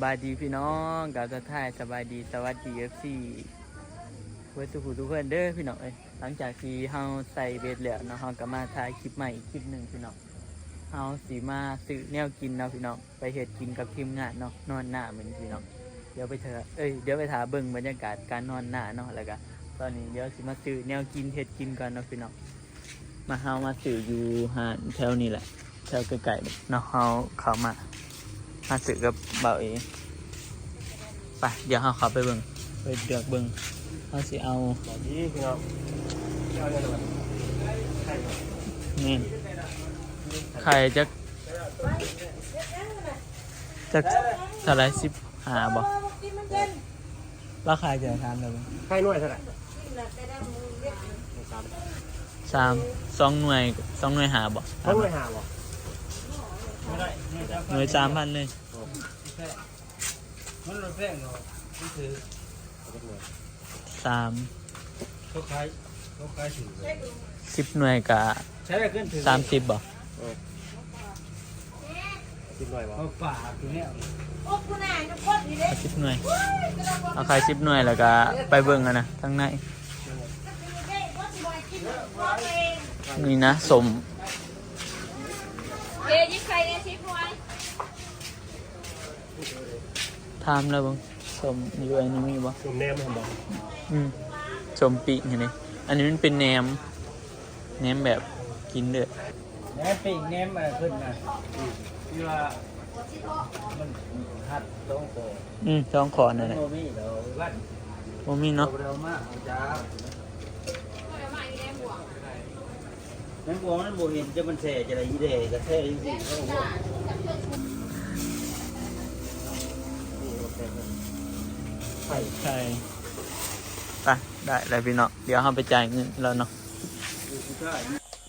สบายดีพี่น้องกับสะท้ายสบายดีสวัสดีเอฟซีเพื่อนทุกผู้ทุกเพื่อนเด้อพี่น้องเอ้ยหลังจากที่เฮาใส่เบ็ดแล้วเนาะเฮาก็มาถ่ายคลิปใหม่อีกคลิปหนึ่งพี่น้องเฮาสีมาซื้อแนวกินเนาะพี่น้องไปเฮ็ดกินกับทีมงานเนาะนอนหน้าเหมือนพี่น้องเดี๋ยวไปเถอะเอ้ยเดี๋ยวไปถาเบิ่งบรรยากาศการนอนหน้าเนาะแล้วก็ตอนนี้เดี๋ยวสิมาซื้อแนวกินเฮ็ดกินก่อนเนาะพี่น้องมาเฮามาซื้ออยู่หาดแถวนี้แหละแถวใกล้ๆเนาะเฮาเข้ามา มาซื้อกับเบาเองไปเดี๋ยวเราเข้าไปเบิ่งไปเดือกเบิ่งเขาสิเอาสวัสดีพี่น้องเอาเนี่ยก่อนไข่ก่อนนี่ไข่จักจักเท่าไหรสิบห้าบ่ราคาจะทานแล้วบ่ไข่หน่วยเท่าไหร่สามสามสองหน่วยสองหน่วยหาบ่เขาหน่วยห้าบ่ หน่วยสามพันเลยมันรถแพงเนาะนี่คือสามเขาขายเขาขายถือเลยสิบหน่วยกับใช้ได้ขึ้นถือสามสิบบ่สิบหน่วยบ่เขาป่าตัวเนี้ยโอ้คุณนายทุกคนดีเด้เอาสิบหน่วยเอาไข่สิบหน่วยแล้วก็ไปเบิ่งกันนะทั้งในนี่นะสม เฮยิบใครเนี่ยชิปไว้ ทามแล้วเบิ่งสมอยู่อันนี้มีบ่ผมแนมผมบอกอืมสมปีกเห็นไหมอันนี้มันเป็นแหนมแหนมแบบกินเด้อแหนมปีกแหนมอะไรขึ้นนะที่ว่ามันหัดต้องโตอืมท้องคอนั่นแหละโมมี่เราวัดโมมีเนาะเรามาเอาจ้าแมงบัวมันโบเห็นจะมันแส่จะอะไรยี่เดก็แส่จริงๆเขาบอก ว่าใช่ใช่ไปได้แล้วพี่เนาะเดี๋ยวเราไปจ่ายเงินแล้วเนาะ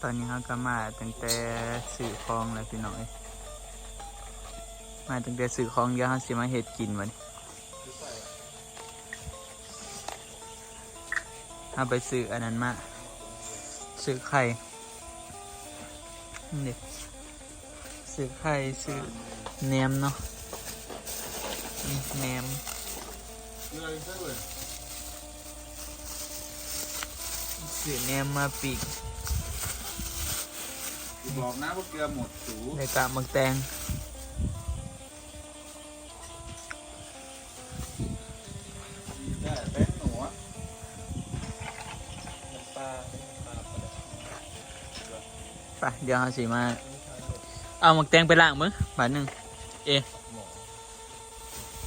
ตอนนี้เราก็มาตั้งแต่สื่อคลองแล้วพี่น้องเอ้ยมาตั้งแต่สื่อคลองเดี๋ยวเราสิมาเฮ็ดกินวันเราไปซื้ออันนั้นมาซื้อไข่นี่ซื้อไข่ซื้อแหนมเนาะนี่แหนม สื่อแนมมาปีกบอกนะว่าเกลือหมดสูในกะมักแตงได้แป้งหนูอะไปเดี๋ยวเราสิมา เอามักแตงไปล้างมึงบาทหนึ่งเอะ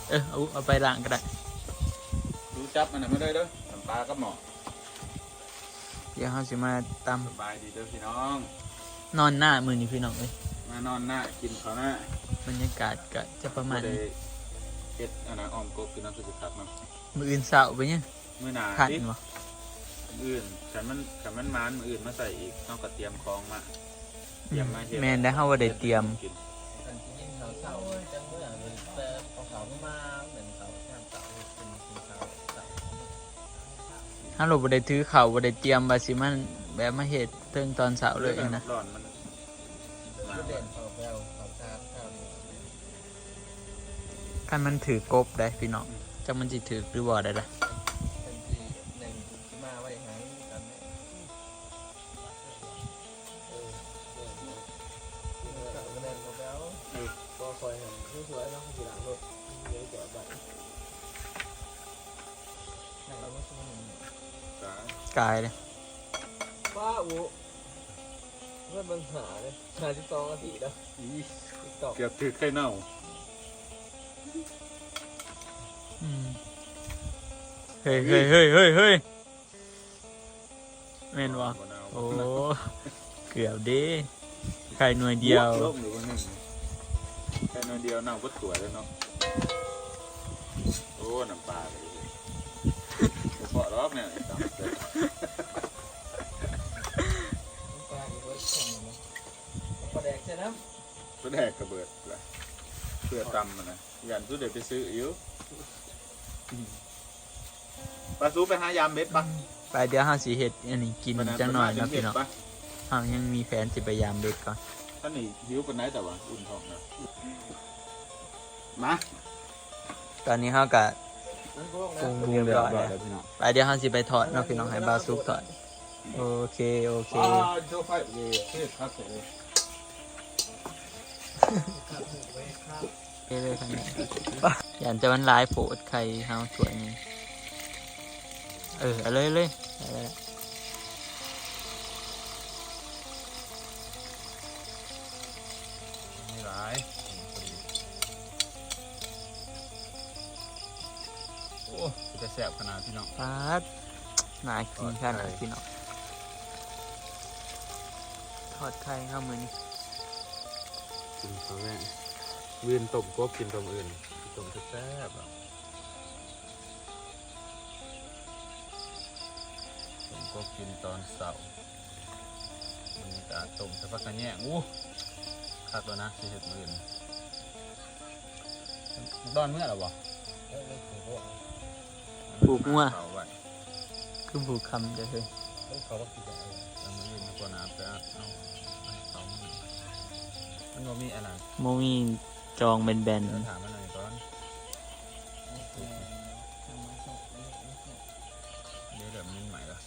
เออเอาเอาไปล้างก็ได้ ดูจับมันหน่อยไม่ได้เด้อน้ำปลากับหมอเดี๋ยวเราสิมาตสบายดีเด้อพี่น้องำนอนหน้ามือนี่พี่น้องเลยมานอนหน้ากินข้าวหน้าบรรยากาศก็จะประมาณบ่ได้นี้เฮ็ดอันนั้นออมกบคือน้ำสุดขับมามืออื่นเสาร์ไปเนี่ยมื้อหน้าขันดิวะมื้ออื่นขันมันขันมันมานมื้ออื่นมาใส่อีกต้องกระเตรียมของมาเตรียมมาเฮ็ดแมนได้เฮาว่าได้เตรียม กินกันกินเขาเศร้าจังเมื่อ ฮัลโหลบ่ได้ถือเข่าบ่ได้เตรียมว่าสิมันแบบมาเฮ็ดเทิงตอนเสาร์เลยนะ ร้อนมันมาเด่นเขาแววเขาชาติเขาคันมันถือกบได้พี่น้องจักมันสิถือหรือบ่ได้ล่ะ กายเลยป้าอูเพื่อนบังหาเลยหาที่สองอาทิตย์แล้วอีติ๊กต็อกเกือบถือไข่เน่าอืมเฮ้ยเฮ้ยเฮ้ยเฮ้ยเฮ้ยแม่นวะบ่เน่าโอ้เกือบเดิไข่หน่วยเดียว ลบหรือว่าหนึ่งไข่หน่อยเดียวเน่าก็สวยแล้วเนาะโอ้น้ำปลาเลยเฉพาะรอบเนี่ย ปลาแดกใช่ไหมก็แดกกระเบิดละเพื่อตำมันนะยันสู้เดี๋ยวไปซื้ออิ๋วปลาซูไปหายามเบ็ดปะไปเดี๋ยวเฮาสิเฮ็ดอันนี้กินจังหน่อยเนาะพี่เนาะปะเฮายังมีแฟนสิพยายามเด็ดก่อนท่านนี่หิวปานไหนแต่ว่าอุ่นท้องนะมาตอนนี้เขากับนั่นก็ลงปรุนะงเรียบร้อยแล้แล้ววพี่น้องไปเดี๋ยวเขาสิไปถอดเนาะพี่น้องให้บาวซุกถอดโอเคโอเคอ่าโจ ไฟนี่เทศครับผมไปเลยทางนี้อย่างจะมันหลายโผดใครเฮาสวยนี่เออเอาเลยเลยเอาเลยมีหลายโอ้จะแสบขนาดพี่น้องปาดน่ากินขนาดพี่น้องทอดไข่ข้าวมือนี่ กินครั้งแรกวินต้มกบกินต้มอื่นต้มแซ่บๆอะต้มกบกินตอนเสาร์มันมีกาต้มสะพักกระแยงอู้คักแล้วนะที่เห็ดมืออื่นดอนเมื่อหรอบ่ผูกงัวเขาไว้คือผูกคำจะเลยเขาว่ากินอะไรแล้วมืออื่นมันก็นาไปอัดเอาให้เขามัน มันบ่มีอะไรโมมีจองแบนเดี๋ยวถามมันหน่อยก่อน เดี๋ยวเดี๋ยวมันใหม่ละ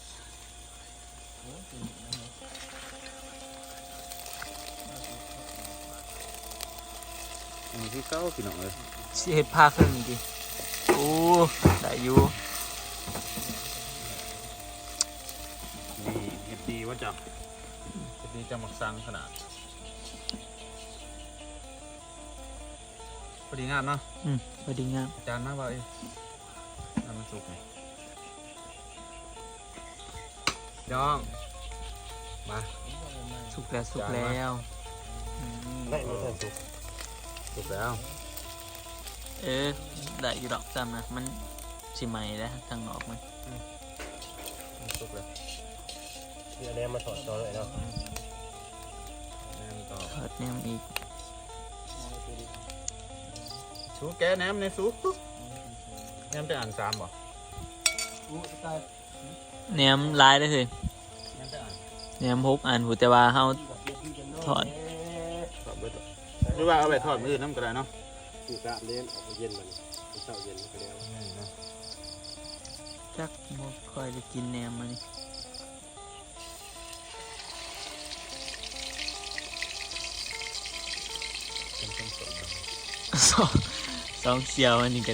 อันนี้ที่เก้าพี่น้องเลยๆสิเฮ็ดผ้าครึ่งดิโอ้ได้อยู่ดีเห็ดดีว่าจับเห็ดดีจะมักซังขนาด อดีงามเนาะอืมพอดีงามจานมากว่าเอ้ยน้ำมันสุกไหมย่องมาสุกแล้วสุกแล้วอืมได้ไม่ใช่สุกสุกแล้วเออได้อยู่ดอกจำนะมันสิใหม่แล้วทางนอกมันมันสุกแล้วเดี๋ยวแนมมาถอดจอเลยเนาะแหนมต่อทอดแหนมอีก สูแกแหนมในสูแหนมจะอ่านสามบ่อู้ตายแหนมหลายได้อเลยแหนมจะอ่านแหนมหกอันหูแต่ว่าเฮาถอดถอดเบิดหรอหรือว่าเอาไปทอดมือน้ำก็ได้เนาะกูกะเล่นออกไปเย็นมันเช้าเย็นมันก็แล้วนี่เนาะจักบ่ค่อยได้กินแหนมมานี่เป็นต้นสดสอง สองเสียวอันนี้ก็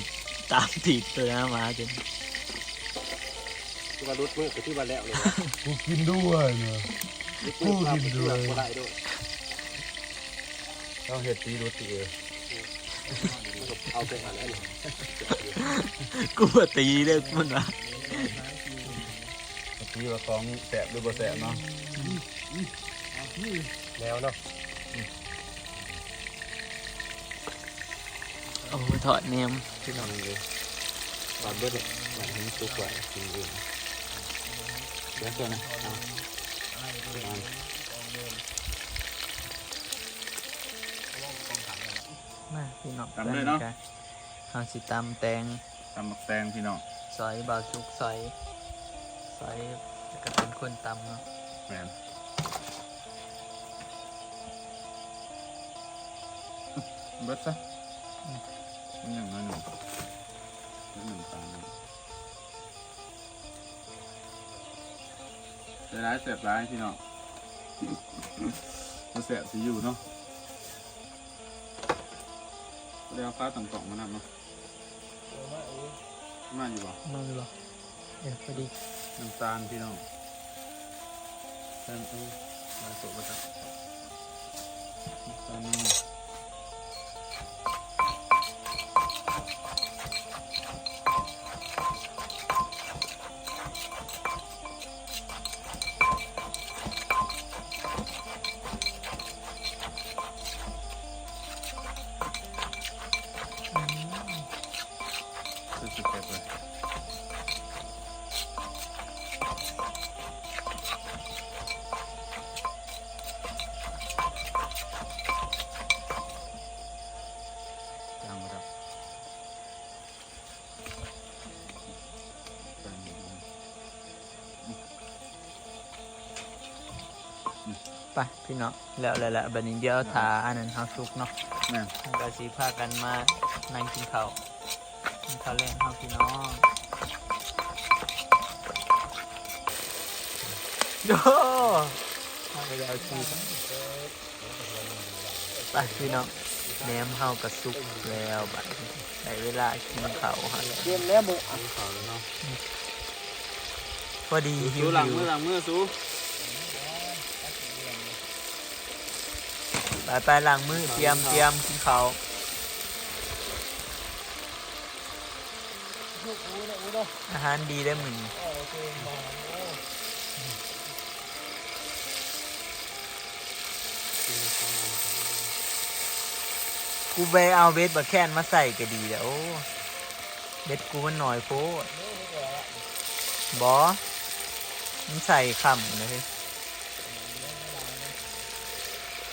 ตามติดตัวนะมาจนที่ว่ารุดมือกับที่ว่าแล้วเลยกูกินด้วยเนาะพูดกินด้วยก็ได้ด้วยต้องเห็ดตีรสตีเออเอาไปหาแล้วกูบ่ตีเด้อมันว่าตีว่าของแสบหรือบ่แสบเนาะแนวเนาะ โอ้ถอดแหนมที่นอนเลยบาดเบิดเลยบาดนี้สุกกว่ากินเองเดี๋ยวตัวนะเอาเอามาพี่น้องตำเลยเนาะกัเฮาสิตำแตงตำหมักแตงพี่น้องซอยบาวสุกซอยซอยแล้วก็เป็นคนตำเนาะแมนเบิดซะมั นอย่างน้อยหนึ่งหนึ่งตามเสียร้ายเสียบร้ายพี่น้องมาเสียบสิอยู่เนาะเรียกฟ้าต่างๆมานำเนาะมาอยู่บ่มาเลยบ่เออพอดีน้ำตาลพี่น้องแตนเออมาสุดมาจ้ะ สุดๆเก็บเลยยังไม่ได้ยังไม่ได้ไปพี่น้องแล้วแล้วแล้วบัดนี้เดี๋ยวทาอันนั้นเฮาสุกเนาะแม่นเราก็สิพากันมานั่งกินข้าวกิน ข้าวแรงเฮาพี่น้องโย่เอาไปแล้วชีไปพี่น้องแหนมเฮากระสุกแล้วบัดนี้ได้เวลากินข้าวฮะเตรียมแล้วบุอันเขาเนาะพอดีหิสู้วหลังหิวมือหลังมือสู้ไปไปล้างมือเตรียมเตรียมกินข้าว อาหารดีได้มึงโอเคมาโอ้กูไปเอาเบสบะแค้นมาใส่ก็ดีแล้วโอ้เบสกูมันหน่อยโพดบอมันใส่คำนะเฮ้ย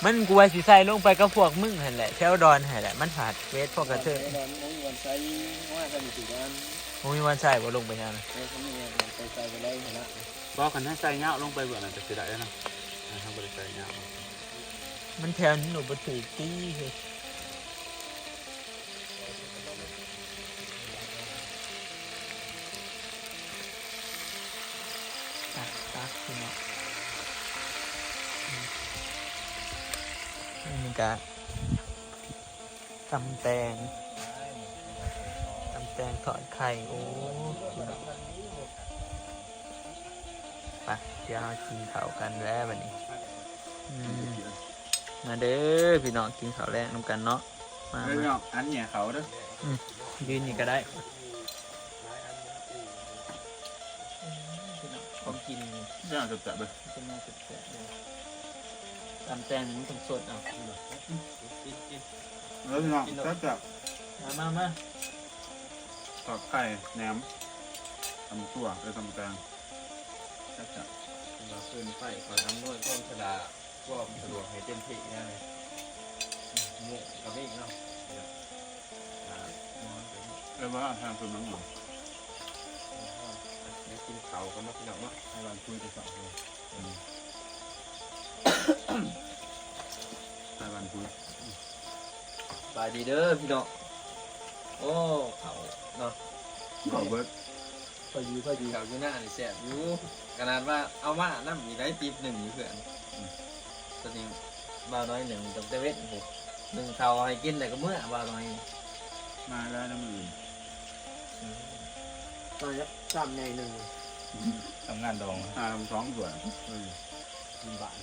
มันกูว่าสิใส่ลงไปกับพวกมึงหันแหละแถวดอนหันแหละ มันผัดเวทพวกกระเทย นอนน้องวันใช้ว่ากันอยู่ที่นั้นมึงมีวันใส่บ่ลงไปยังนะเออเขามีเงินไปใส่ไปได้ขนาดบอกกันให้ใส่เงาลงไปเบื่อน่ะจะสิได้นะนะครับบริใส่เงามันแถวนี้หนูบ่ถือตี้เฮ้ยตักตักพี่น้องอืมนี่กะตำแตงตำ แตงทอดไข่โอ้พี่น้องไปเดี๋ยวเรากินข้าวกันแล้วบัดนี้อืมมาเด้อพี่น้องกินข้าวแรกน้ำกันเนาะมาเฮ้ยมาเนาะอันเนี่ยเขาเด้อยืนนี่ก็ได้ผมกินเรื่องจะจับเลยเป็นน่าจะแสบเลยตำแตงมันต้องสดเอาแล้วเนาะก็จับมามามา ตอกไข่แหนมตำตัวเออตำแตงก็จับมาขึ้นไฟขอทำนวดก้มชดาก็สะดวกให้เต็มที่นะเลยหมูกับอีกเนาะเออว่าทางคือน้ำหนองเดี๋ยวกินเขากันมาพี่น้องเนาะให้วันคุยจะสอบเลยให้วันคุยสบายดีเด้อพี่น้อง โอ้เขาเนาะขอเบิร์ดพอดีพอดีเขาอยู่หน้านี่แสบอยู่ขนาดว่าเอามาน้ำมีได้ตีบหนึ่งอยู่เพื่อนตอนนี้บ่าวน้อยหนึ่งกับเตเวทหกหนึ่งเขาให้กินแต่ก็เมื่อบ่าวน้อยมาแล้วน้ำมือตอนนี้จำในหนึ่งทำงานดองอ่าทำท้องสวยเออบาท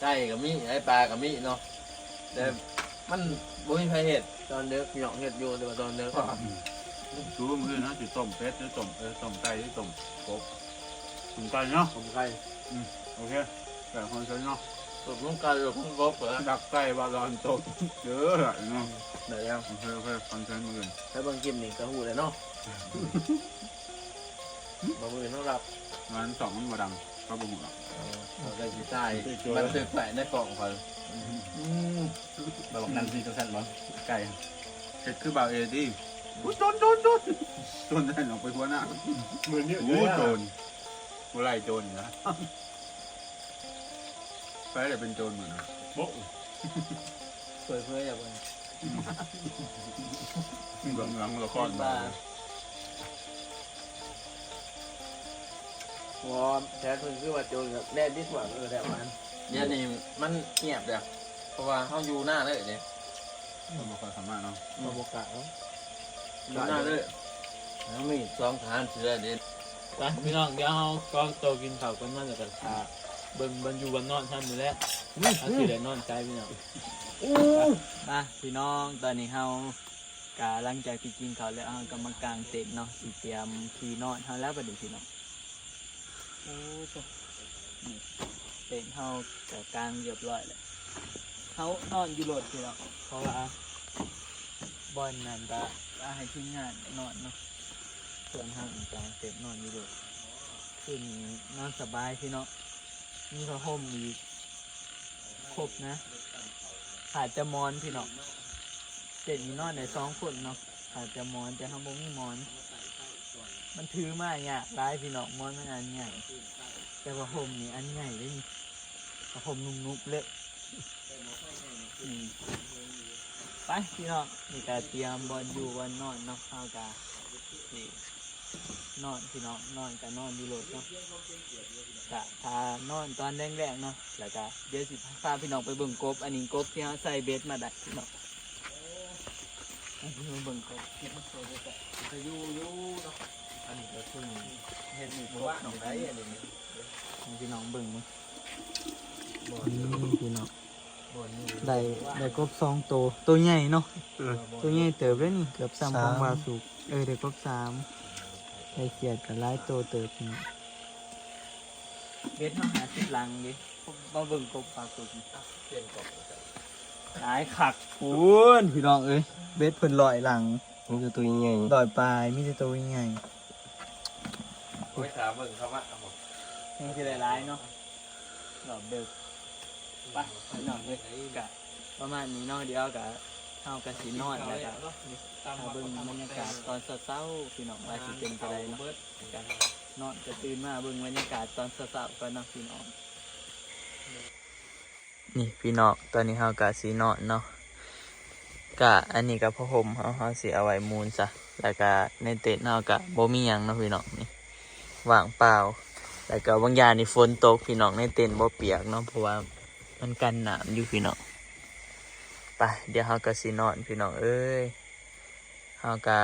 ใช่กับมีไอ้ปลากับมีเนาะแต่มันบุ้ยไฟเห็ดตอนเด็กหยองเห็ดอยู่แต่ว่าตอนเด็กก็รู้มือนะจุดต้มเป็ดหรือต้มเออต้มไก่หรือต้มกบต้มไก่เนาะผมไก่โอเคแบบคนใช้เนาะสุกลูกไก่สุกลูกกบเหรอดักไก่บาลอนต้มเยอะเลยเนาะไหนยังโอเคโอเคคอนเทนต์มือถ้าเบางกิมนี่ก็หูเลยเนาะบางมือต้องรับมันสองมันมาดัง ก็บุ้งหรอกเราได้ที่ใต้มันตึกแปะในกล่องคอยมบอกนั่นที่ตัวสั้นบ่ไก่เห็ดคือบาวเอดี้โจนโจนโจนโจนได้หลงไปหัวหน้ามือนี้โอ้โจรกูไล่โจรนะไปเลยเป็นโจรเหมือนกันโบ๊ะเผยเผยอย่างนี้หลังหลังละครมา วอมแท้คือคือว่าโจรกับแน่ที่สุดเออแต่มันเนี่ยนี่มันเงียบแบบเพราะว่าเขาอยู่หน้าเลยเนี่ยเราไม่ค่อยสามารถเนาะมาบกะแล้วอยู่หน้าเลยแล้วมีสองฐานเสือเด่นไปพี่น้องเดี๋ยวเราก็โตกินข้าวกันมาแล้วกันค่ะเบิ่งบรรยูบรรนอนท่านมือแรกเอาสิได้นอนใจพี่น้องมาพี่น้องตอนนี้เฮากาหลังจากที่กินข้าวแล้วเฮากำลังกางเต็นท์เนาะสิเตรียมที่นอนเฮาแล้วประเดี๋ยวพี่น้อง โอ้โหนี่เต็นท์เฮาก็กางเรียบร้อยแล้วเฮานอนอยู่โหลดพี่น้องเพราะว่าบอลนั่นก็ว่าให้ทีมงานนอนเนาะส่วนทางกลางเต็นท์นอนอยู่ด้วยคืนนี้นอนสบายพี่เนาะมีผ้าห่มอีกครบนะขาดจะมอนพี่เนาะเต็นท์นี้นอนในสองคนเนาะขาดจะมอนแต่ข้งบนมีมอน มันถือมาเนี่ยร้ายพี่เนาะมอนมันอันใหญ่แต่ว่าห่มนี่อันใหญ่เลยนี่กระห่มนุ่มๆเลยอืมไปพี่น้องนี่ก็เตรียมบอลอยู่บอลนอนเนาะเข้ากานี่นอนพี่น้องนอนกับนอนอยู่รถเนาะกะพานอนตอนแรกๆเนาะแล้วก็เดี๋ยวสิพาพี่น้องไปเบิ่งกบ อันนี้กบที่เขาใส่เบสมาได้พี่น้องอันนี้เบิ่งกบที่เขาใส่เบสอะจะอยู่อยู่ เนาะอันนี้ก็เพิ่งเฮ็ดนี่กเมื่บอวานน้องได้ได้อันนี้ให้พี่น้องเบิ่งมั้งบ่นี่พี่น้องบ่นี่ได้ได้กบสองตัวตัวใหญ่เนาะตัวใหญ่เติบเลยนี่เกือบซ้ำของวาสุกเออได้กบสามได้เขียดกับหลายตัวเติบนี่เบ็ดมาหาสิบลังดิมาเบิ่งกบปลาสุกนี่เปลี่ยนกล่องหลายขักปูนพี่น้องเอ้ยเบ็ดเพิ่นลอยหลังมันคือตัวใหญ่ลอยปลายมีแต่ตัวใหญ่ โอ้ยถามเบิ่งเขาว่าเอาบ่นี่คือหลายๆเนาะหลอบเดึกไปพี่น้องเอ้ยกะประมาณนี้เนาะเดี๋ยวกะเฮากะสินอนแล้วกะถ้าเบิ่งบรรยากาศตอนเช้าๆพี่น้องว่าสิเป็นจังไดเนาะกันนอนจะตื่นมาเบิ่งบรรยากาศตอนเช้าๆก่อนเนาะพี่น้องนี่พี่น้องตอนนี้เฮาก็สินอนเนาะก็อันนี้ก็ผ้าห่มเฮาเฮาสิเอาไว้มูลซะแล้วก็ในเต็นท์เฮาก็บ่มีหยังเนาะพี่น้องนี่ ว่างเปล่าแล้วก็บางอย่างนี่ฝนตกพี่น้องในเต็นท์บ่เปียกเนาะเพราะว่ามันกันหน้ำอยู่พี่น้องไปเดี๋ยวเฮาก็สินอนพี่น้องเอ้ยเขาก็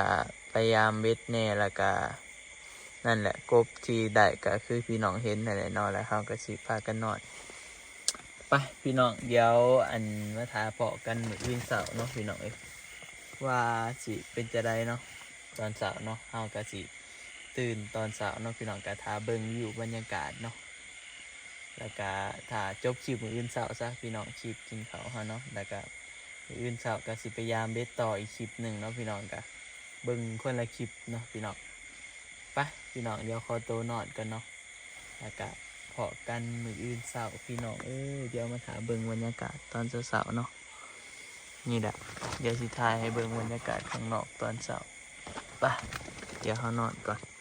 พยายามเบ็ดแน่แล้วก็นั่นแหละกบที่ได้ก็คือพี่น้องเห็นนั่นแหละนอนแล้วเขาก็สิพากันนอนไปพี่น้องเดี๋ยวอันมาทาเพาะกันมื้อวินเสาร์เนาะพี่น้องเอ้ยว่าสิเป็นจะได้เนาะตอนเสาร์เนาะเขาก็สิ ตื่นตอนเสาร์เนาะพี่น้องก็ทาเบิ่งอยู่บรรยากาศเนาะแล้วก็ถ้าจบคลิปมื้ออื่นเสาร์ซะพี่น้องคลิปกินข้าเฮาเนาะแล้วก็อื่นเช้าก็สิพยายามเบ็ดต่ออีกคลิปหนึ่งเนาะพี่น้องกะเบิ่งคนละคลิปเนาะพี่น้องไปพี่น้องเดี๋ยวขอตัวนอนกันเนาะแล้วก็พอกันมืออื่นเช้าพี่น้องเอ้ยเดี๋ยวมาถาเบิ่งบรรยากาศตอนเช้าๆเนาะนี่แหละเดี๋ยวสิถ่ายให้เบิ่งบรรยากาศข้างนอกตอนเช้าไปเดี๋ยวเขานอนก่อน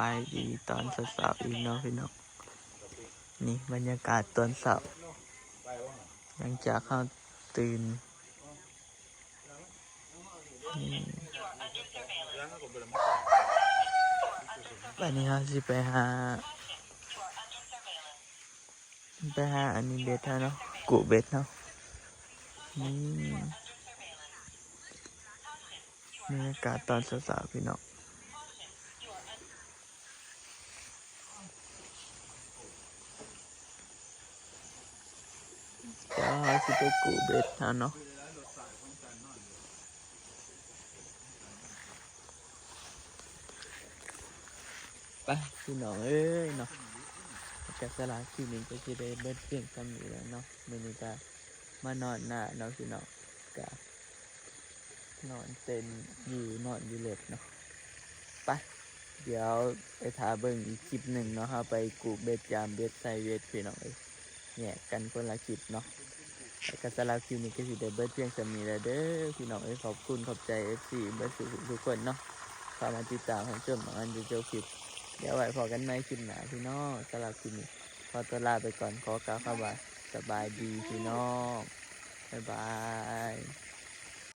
บายดีตอนเช้าๆอีกเนาะพี่น้องนี่บรรยากาศตอนเช้าหลังจากเข้าตื่นนี่วันนี้เขาสิไปหาไปหาอันนี้เบ็ดเนาะกูเบ็ดเนาะนี่บรรยากาศตอนเช้าๆพี่น้อง จะ สิไปกูเบ็ดเอาเนาะไปพี่น้องเอ้ยเนาะกสลาคลิปนี้ก็จะได้เบิดเพียงคำนี้แล้วเนาะมือนี้ก็มานอนหน้าเนาะพี่น้องก็นอนเต็นอยู่นอนอยู่เล็บเนาะไปเดี๋ยวไปถาเบิ่งอีกคลิปหนึ่งเนาะเฮาไปกูเบ็ดยามเบ็ดใส่เวทพี่น้องเอ้ยแยกกันคนละคลิปเนาะ แล้วก็สำหรับคลิปนี้ก็สิเดเบิดเพียงสำนีแล้วเด้อพี่น้องเอ้ยขอบคุณขอบใจ FC เบิดสุทุกคนเนาะเข้ามาติดตามของชมของอันจะเจอคลิปเดี๋ยวไว้พอกันไหมคลิปหนาพี่น้องสำหรับคลิปนี้ขอตัวลาไปก่อนขอกล่าวคำว่าสบายดีพี่น้องบ๊ายบาย